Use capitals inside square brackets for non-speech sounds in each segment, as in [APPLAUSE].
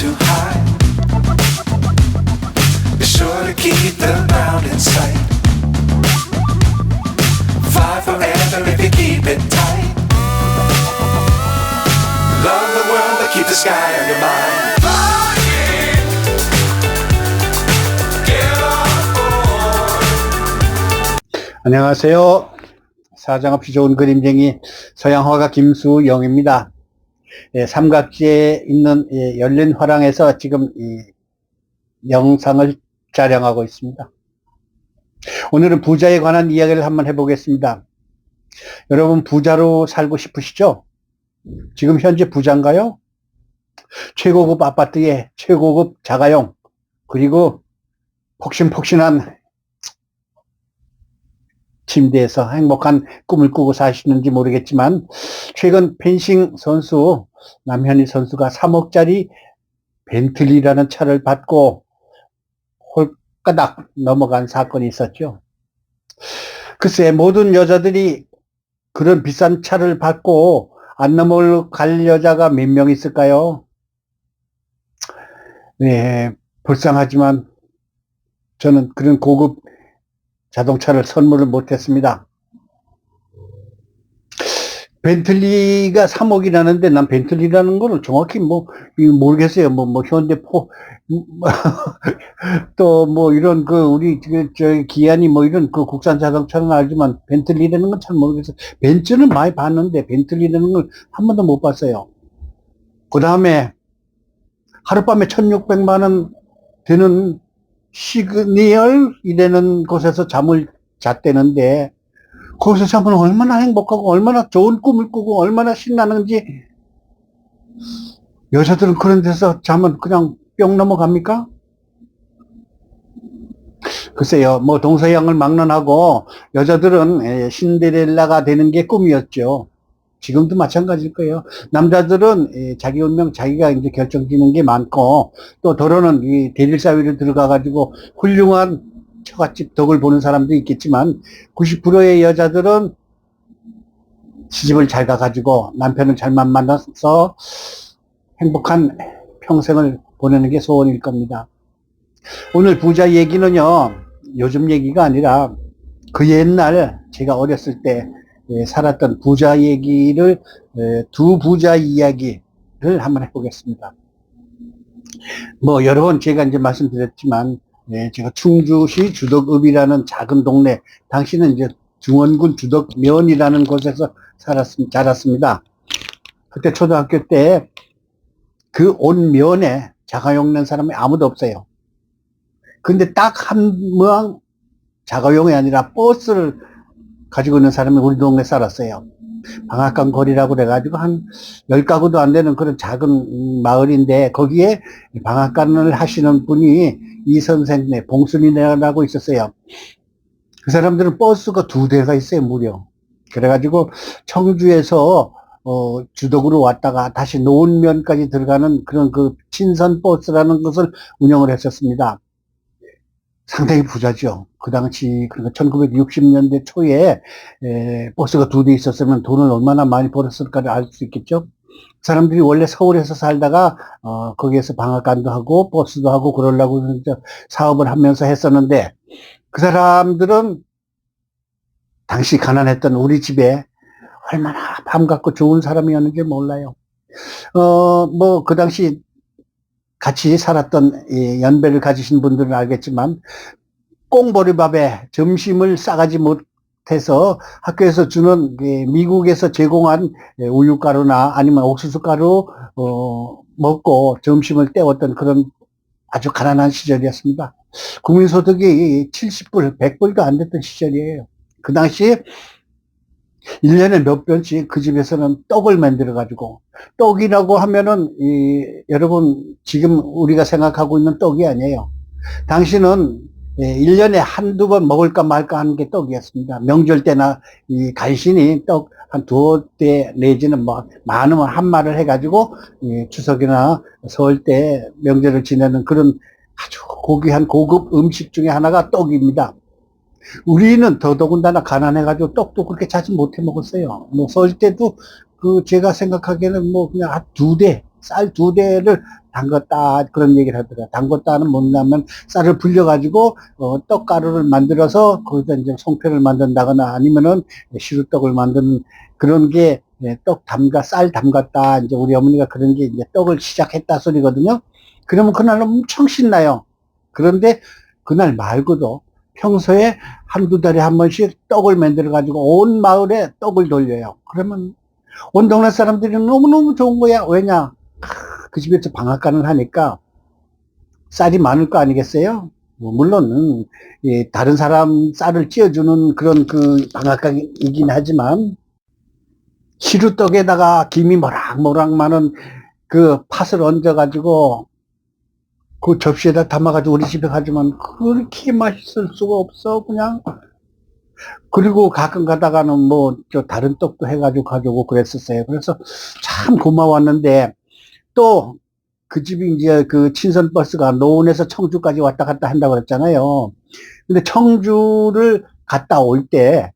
Too high. Be sure to keep the ground in sight. Fly forever if you keep it tight. Love the world, but keep the sky on your mind. 안녕하세요. 사장없이 좋은 그림쟁이 서양화가 김수영입니다. 예, 삼각지에 있는 예, 열린 화랑에서 지금 이 영상을 촬영하고 있습니다. 오늘은 부자에 관한 이야기를 한번 해보겠습니다. 여러분 부자로 살고 싶으시죠? 지금 현재 부자인가요? 최고급 아파트에 최고급 자가용 그리고 폭신폭신한 침대에서 행복한 꿈을 꾸고 사시는지 모르겠지만 최근 펜싱 선수 남현희 선수가 3억짜리 벤틀리라는 차를 받고 홀가닥 넘어간 사건이 있었죠. 글쎄 모든 여자들이 그런 비싼 차를 받고 안 넘어갈 여자가 몇 명 있을까요? 네, 불쌍하지만 저는 그런 고급 자동차를 선물을 못했습니다. 벤틀리가 3억이라는데 난 벤틀리라는 거는 정확히 뭐 모르겠어요. 뭐 뭐 현대포 [LAUGHS] 또 뭐 이런 그 우리 그저 기아니 뭐 이런 그 국산 자동차는 알지만 벤틀리라는 건 잘 모르겠어요. 벤츠는 많이 봤는데 벤틀리라는 걸 한 번도 못 봤어요. 그 다음에 하룻밤에 1600만 원 되는 시그니얼 이라는 곳에서 잠을 잤대는데 거기서 자면 얼마나 행복하고 얼마나 좋은 꿈을 꾸고 얼마나 신나는지 여자들은 그런 데서 자면 그냥 뿅 넘어갑니까? 글쎄요, 뭐 동서양을 막론하고 여자들은 에, 신데렐라가 되는 게 꿈이었죠. 지금도 마찬가지일 거예요. 남자들은 에, 자기 운명 자기가 이제 결정짓는 게 많고 또 더러는 이 대릴 사회를 들어가 가지고 훌륭한 처갓집 덕을 보는 사람도 있겠지만 90%의 여자들은 시집을 잘 가가지고 남편을 잘만 만나서 행복한 평생을 보내는 게 소원일 겁니다. 오늘 부자 얘기는요, 요즘 얘기가 아니라 그 옛날 제가 어렸을 때 예, 살았던 부자 얘기를 에, 두 부자 이야기를 한번 해보겠습니다. 뭐 여러 번 제가 이제 말씀드렸지만 예, 제가 충주시 주덕읍이라는 작은 동네 당시는 이제 중원군 주덕면이라는 곳에서 살았습 자랐습니다. 그때 초등학교 때 그 온 면에 자가용 낸 사람이 아무도 없어요. 근데 딱 한 모양 자가용이 아니라 버스를 가지고 있는 사람이 우리 동네에 살았어요. 방앗간 거리라고 그래가지고 한 열 가구도 안 되는 그런 작은 음, 마을인데 거기에 방앗간을 하시는 분이 이 선생네 봉순이네라고 있었어요. 그 사람들은 버스가 두 대가 있어요 무려. 그래가지고 청주에서 어, 주덕으로 왔다가 다시 노원면까지 들어가는 그런 그 친선 버스라는 것을 운영을 했었습니다. 상당히 부자죠. 그 당시, 그러니까 1960년대 초에, 에, 버스가 두 대 있었으면 돈을 얼마나 많이 벌었을까를 알 수 있겠죠. 사람들이 원래 서울에서 살다가, 어, 거기에서 방학간도 하고, 버스도 하고, 그러려고 사업을 하면서 했었는데, 그 사람들은 당시 가난했던 우리 집에 얼마나 밤 같고 좋은 사람이었는지 몰라요. 어, 뭐, 그 당시 같이 살았던 이 연배를 가지신 분들은 알겠지만 꽁보리밥에 점심을 싸가지 못해서 학교에서 주는 이 미국에서 제공한 우유가루나 아니면 옥수수가루 어, 먹고 점심을 때웠던 그런 아주 가난한 시절이었습니다. 국민소득이 70불, 100불도 안 됐던 시절이에요. 그 당시에 1년에 몇 번씩 그 집에서는 떡을 만들어 가지고, 떡이라고 하면은, 이, 여러분, 지금 우리가 생각하고 있는 떡이 아니에요. 예, 1년에 한두 번 먹을까 말까 하는 게 떡이었습니다. 명절 때나 이 간신히 떡 한 두어 대 내지는 뭐 많으면 한 마를 해가지고 이 추석이나 설 때 명절을 지내는 그런 아주 고귀한 고급 음식 중에 하나가 떡입니다. 우리는 더더군다나 가난해가지고 떡도 그렇게 자주 못 해 먹었어요. 뭐설 때도 그 제가 생각하기에는 뭐 그냥 한두 대, 쌀 두 대를 담갔다 그런 얘기를 하더라고요. 담갔다는 뭐냐면 쌀을 불려가지고 어, 떡가루를 만들어서 거기다 이제 송편을 만든다거나 아니면은 시루떡을 만드는 그런 게 예, 떡 담가 쌀 담갔다 이제 우리 어머니가 그런 게 이제 떡을 시작했다 소리거든요. 그러면 그날 엄청 신나요. 그런데 그날 말고도 평소에 한두 달에 한 번씩 떡을 만들어 가지고 온 마을에 떡을 돌려요. 그러면 온 동네 사람들이 너무너무 좋은 거야. 왜냐? 그 집에서 방앗간을 하니까 쌀이 많을 거 아니겠어요? 뭐 물론 예, 다른 사람 쌀을 찌어주는 그런 그 방앗간이긴 하지만 시루떡에다가 김이 모락모락 많은 그 팥을 얹어가지고 그 접시에다 담아가지고 우리 집에 가지면 그렇게 맛있을 수가 없어 그냥 그리고 가끔 가다가는 뭐 저 다른 떡도 해가지고 가져오고 그랬었어요. 그래서 참 고마웠는데 또 그 집이 이제 그 친선 버스가 노원에서 청주까지 왔다 갔다 한다고 그랬잖아요. 근데 청주를 갔다 올 때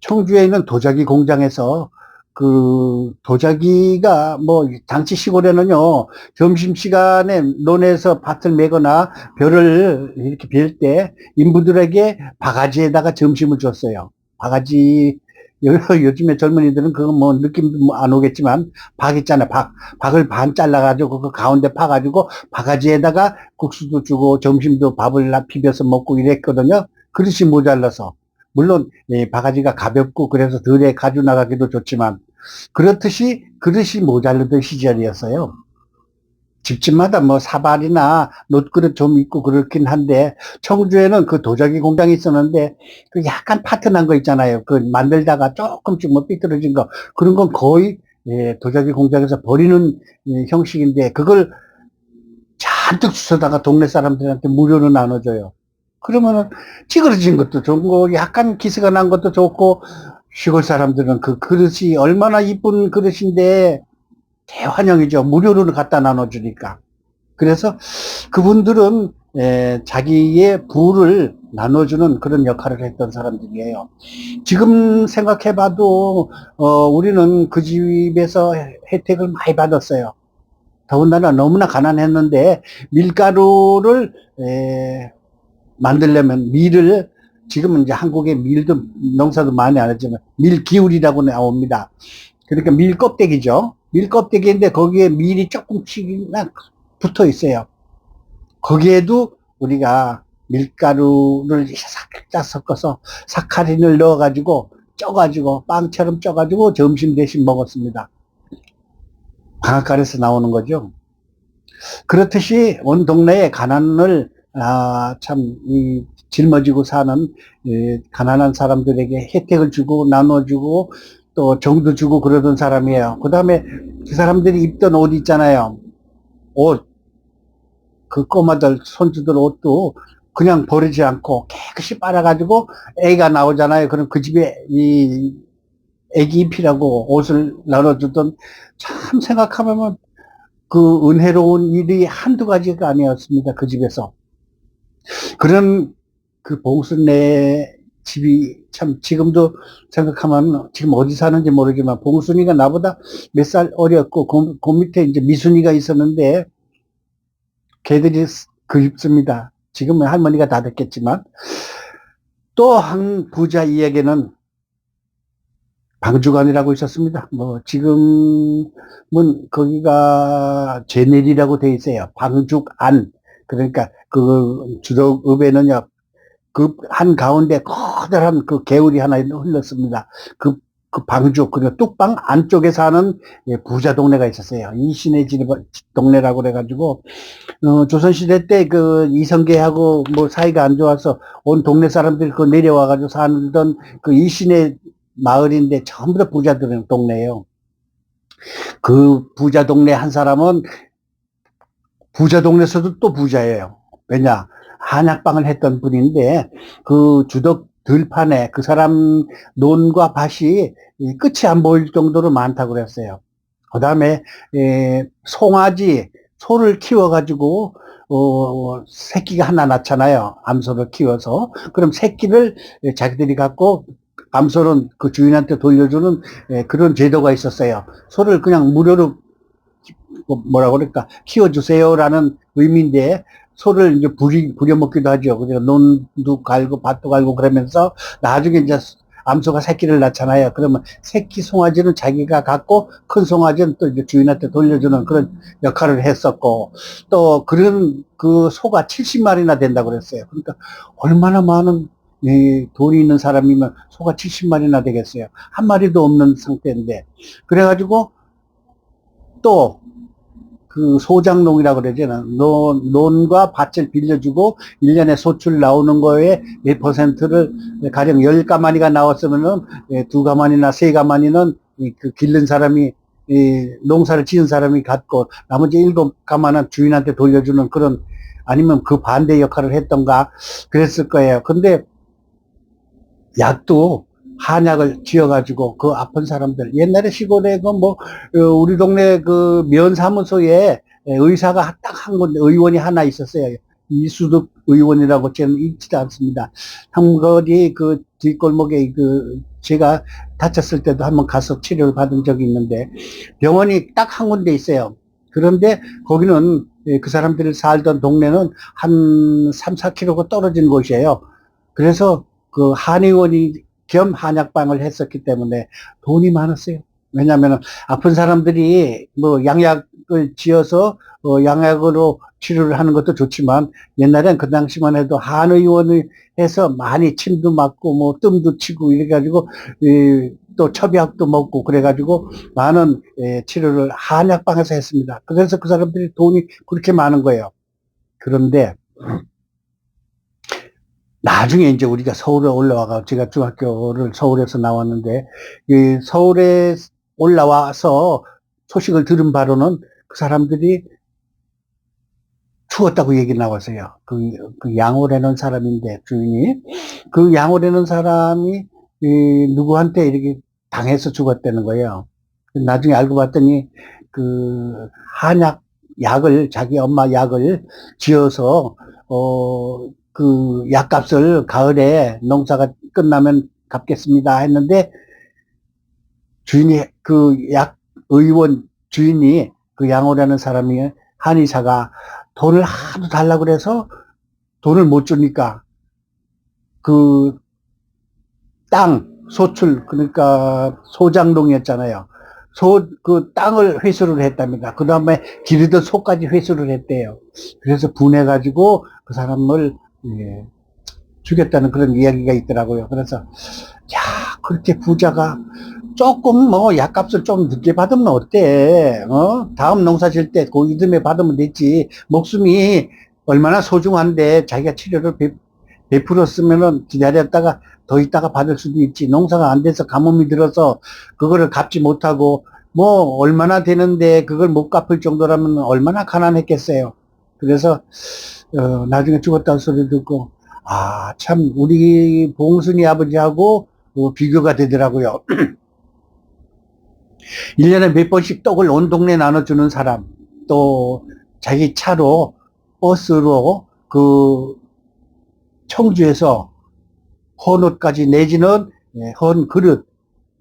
청주에 있는 도자기 공장에서 그 도자기가 뭐 당시 시골에는요 점심 시간에 논에서 밭을 메거나 벼를 이렇게 빌 때 인부들에게 바가지에다가 점심을 줬어요. 바가지 요- [LAUGHS] 요즘에 젊은이들은 그거 뭐 느낌 안 오겠지만 박 있잖아 박 박을 반 잘라가지고 그 가운데 파가지고 바가지에다가 국수도 주고 점심도 밥을 나 비벼서 먹고 이랬거든요. 그릇이 모자라서 물론 예, 바가지가 가볍고 그래서 덜에 가져 나가기도 좋지만 그렇듯이 그릇이 모자르던 시절이었어요. 집집마다 뭐 사발이나 놋그릇 좀 있고 그렇긴 한데 청주에는 그 도자기 공장이 있었는데 그 약간 파트난 거 있잖아요. 그 만들다가 조금씩 뭐 삐뚤어진 거 그런 건 거의 예, 도자기 공장에서 버리는 예, 형식인데 그걸 잔뜩 주워다가 동네 사람들한테 무료로 나눠줘요. 그러면은 찌그러진 것도 좋은 거, 약간 기스가 난 것도 좋고 시골 사람들은 그 그릇이 얼마나 이쁜 그릇인데 대환영이죠. 무료로 갖다 나눠주니까. 그래서 그분들은 에, 자기의 부를 나눠주는 그런 역할을 했던 사람들이에요. 지금 생각해봐도 어, 우리는 그 집에서 혜택을 많이 받았어요. 더군다나 너무나 가난했는데 밀가루를 에, 만들려면 밀을 지금은 이제 한국에 밀도 농사도 많이 안 하지만 밀기울이라고 나옵니다. 그러니까 밀 껍데기죠. 밀 껍데기인데 거기에 밀이 조금씩이나 붙어 있어요. 거기에도 우리가 밀가루를 살짝 섞어서 사카린을 넣어가지고 쪄가지고 빵처럼 쪄가지고 점심 대신 먹었습니다. 방앗간에서 나오는 거죠. 그렇듯이 온 동네에 가난을 아, 참, 이, 짊어지고 사는, 예, 가난한 사람들에게 혜택을 주고, 나눠주고, 또 정도 주고 그러던 사람이에요. 그 다음에 그 사람들이 입던 옷 있잖아요. 옷. 그 꼬마들, 손주들 옷도 그냥 버리지 않고 깨끗이 빨아가지고 애가 나오잖아요. 그럼 그 집에 이 애기 입히라고 옷을 나눠주던 참 생각하면 그 은혜로운 일이 한두 가지가 아니었습니다. 그 집에서. 그런 그 봉순네 집이 참 지금도 생각하면 지금 어디 사는지 모르지만 봉순이가 나보다 몇 살 어렸고 그, 그 밑에 이제 미순이가 있었는데 걔들이 그립습니다. 지금은 할머니가 다 됐겠지만 또 한 부자 이에게는 방주관이라고 있었습니다. 뭐 지금은 거기가 제넬이라고 돼 있어요. 방죽안 그러니까 그 주덕읍에는요 그 한 가운데 커다란 그 개울이 하나 흘렀습니다. 그 그 방주, 그리고 뚝방 안쪽에 사는 예, 부자 동네가 있었어요. 이신의 집 동네라고 그래가지고, 어, 조선시대 때 그 이성계하고 뭐 사이가 안 좋아서 온 동네 사람들이 그 내려와가지고 살던 그 이신의 마을인데 전부 다 부자들의 동네예요. 그 부자 동네 한 사람은 부자 동네에서도 또 부자예요. 왜냐? 한약방을 했던 분인데 그 주덕 들판에 그 사람 논과 밭이 이 끝이 안 보일 정도로 많다고 그랬어요. 그 다음에 송아지 소를 키워가지고 어, 새끼가 하나 낳잖아요. 암소를 키워서 그럼 새끼를 예, 자기들이 갖고 암소는 그 주인한테 돌려주는 예, 그런 제도가 있었어요. 소를 그냥 무료로 뭐- 뭐라 그럴까 키워주세요라는 의미인데 소를 이제 부리, 부려먹기도 하죠. 그래서 논도 갈고 밭도 갈고 그러면서 나중에 이제 암소가 새끼를 낳잖아요. 그러면 새끼 송아지는 자기가 갖고 큰 송아지는 또 이제 주인한테 돌려주는 그런 역할을 했었고 또 그런 그 소가 70마리나 된다고 그랬어요. 그러니까 얼마나 많은 이 돈이 있는 사람이면 소가 70마리나 되겠어요. 한 마리도 없는 상태인데 그래가지고 또 그 소장농이라고 그러잖아. 논, 논과 밭을 빌려주고 1년에 소출 나오는 거에 몇 퍼센트를 가령 10가마니가 나왔으면은 예, 두 가마니나 세 가마니는 이그 길른 사람이 이 농사를 지은 사람이 갖고 나머지 일곱 가마는 주인한테 돌려주는 그런 아니면 그 반대 역할을 했던가 그랬을 거예요. 근데 약도 한약을 지어가지고 그 아픈 사람들 옛날에 시골에 그 뭐 우리 동네 그 면사무소에 의사가 딱한 군데 의원이 하나 있었어요. 이수득 의원이라고 저는 잊지 않습니다. 한거리 그 뒷골목에 그 제가 다쳤을 때도 한번 가서 치료를 받은 적이 있는데 병원이 딱 한 군데 있어요. 그런데 거기는 예, 그 사람들이 살던 동네는 한 3, 4km가 떨어진 곳이에요. 그래서 그 한의원이 겸 한약방을 했었기 때문에 돈이 많았어요. 왜냐하면 아픈 사람들이 뭐 양약을 지어서 어 양약으로 치료를 하는 것도 좋지만 옛날엔 그 당시만 해도 한의원을 해서 많이 침도 맞고 뭐 뜸도 치고 이래가지고 이, 또 첩약도 먹고 그래가지고 많은 예, 치료를 한약방에서 했습니다. 그래서 그 사람들이 돈이 그렇게 많은 거예요. 그런데 나중에 이제 우리가 서울에 올라와가 제가 중학교를 서울에서 나왔는데 이 서울에 올라와서 소식을 들은 바로는 그 사람들이 죽었다고 얘기 나왔어요. 그, 그 양호라는 사람인데 주인이 그 양호라는 사람이 이 누구한테 이렇게 당해서 죽었다는 거예요. 나중에 알고 봤더니 그 한약 약을 자기 엄마 약을 지어서 어 그 약값을 가을에 농사가 끝나면 갚겠습니다 했는데 주인이 그 약 의원 주인이 그 양호라는 사람이 한의사가 돈을 하도 달라고 그래서 돈을 못 주니까 그 땅 소출 그러니까 소장농이었잖아요. 소 그 땅을 회수를 했답니다. 그 다음에 기르던 소까지 회수를 했대요. 그래서 분해 가지고 그 사람을 예, 죽였다는 그런 이야기가 있더라고요. 그래서 야 그렇게 부자가 조금 뭐 약값을 좀 늦게 받으면 어때? 어? 다음 농사 질 때 그 이듬해 받으면 되지. 목숨이 얼마나 소중한데 자기가 치료를 베, 베풀었으면은 기다렸다가 더 있다가 받을 수도 있지. 농사가 안 돼서 가뭄이 들어서 그거를 갚지 못하고 뭐 얼마나 되는데 그걸 못 갚을 정도라면 얼마나 가난했겠어요. 그래서 어, 나중에 죽었다는 소리 듣고 아 참 우리 봉순이 아버지하고 어, 비교가 되더라고요. [CLEARS THROAT] 1년에 몇 번씩 떡을 온 동네 나눠주는 사람, 또 자기 차로, 버스로 그 청주에서 헌옷까지 내지는 예, 헌 그릇,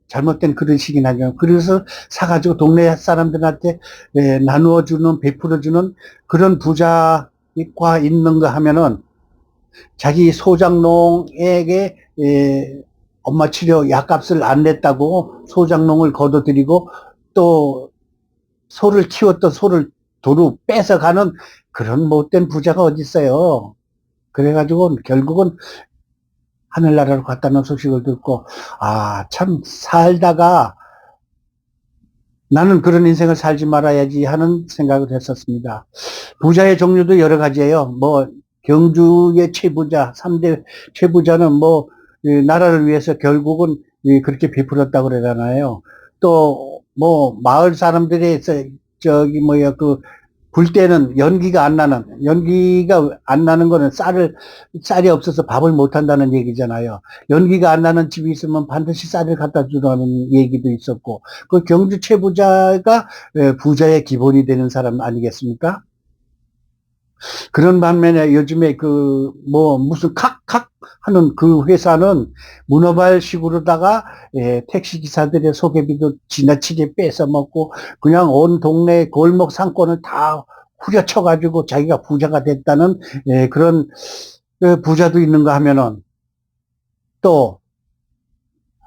잘못된 그릇이긴 하지만 그릇을 사가지고 동네 사람들한테 예, 나누어주는, 베풀어주는 그런 부자 가 있는가 하면은 자기 소장농에게 예, 엄마 치료 약값을 안 냈다고 소장농을 거둬들이고 또 소를 키웠던 소를 도로 뺏어가는 그런 못된 부자가 어디 있어요. 그래가지고 결국은 하늘나라로 갔다는 소식을 듣고, 아, 참, 살다가 나는 그런 인생을 살지 말아야지 하는 생각을 했었습니다. 부자의 종류도 여러 가지예요. 뭐, 경주의 최부자, 3대 최부자는 뭐, 이 나라를 위해서 결국은 이 그렇게 베풀었다고 그러잖아요. 또, 뭐, 마을 사람들이, 저- 저기, 뭐야, 그, 불 때는 연기가 안 나는, 연기가 안 나는 거는 쌀을, 쌀이 없어서 밥을 못 한다는 얘기잖아요. 연기가 안 나는 집이 있으면 반드시 쌀을 갖다 주라는 얘기도 있었고, 그 경주 최부자가 에, 부자의 기본이 되는 사람 아니겠습니까? 그런 반면에 요즘에 그, 뭐, 무슨 칵칵 하는 그 회사는 문어발식으로다가 예, 택시 기사들의 소개비도 지나치게 뺏어 먹고 그냥 온 동네 골목 상권을 다 후려쳐 가지고 자기가 부자가 됐다는 예, 그런 그 부자도 있는가 하면은 또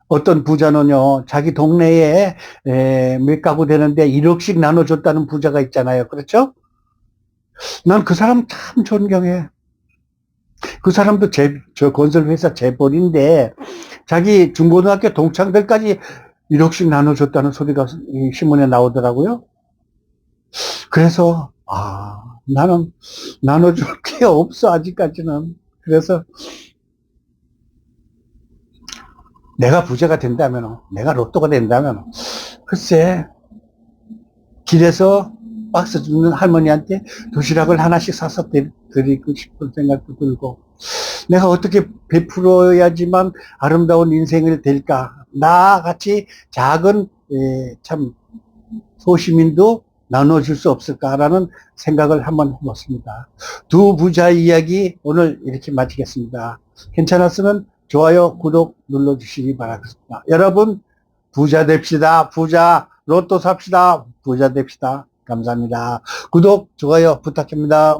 어떤 부자는요 자기 동네에 에, 몇 가구 되는데 1억씩 나눠줬다는 부자가 있잖아요 그렇죠? 난 그 사람 참 존경해. 그 사람도 재, 저 건설회사 재벌인데 자기 중고등학교 동창들까지 1억씩 나눠줬다는 소리가 이 신문에 나오더라고요. 그래서 아 나는 나눠줄 게 [LAUGHS] 없어 아직까지는. 그래서 내가 부자가 된다면, 내가 로또가 된다면, 글쎄 길에서 박스 주는 할머니한테 도시락을 하나씩 사서 드- 드리고 싶은 생각도 들고 내가 어떻게 베풀어야지만 아름다운 인생을 될까 나같이 작은 예, 참 소시민도 나눠줄 수 없을까라는 생각을 한번 해봤습니다. 두 부자 이야기 오늘 이렇게 마치겠습니다. 괜찮았으면 좋아요, 구독 눌러주시기 바라겠습니다. 여러분 부자 됩시다. 부자 로또 삽시다. 부자 됩시다. 감사합니다. 구독, 좋아요 부탁합니다.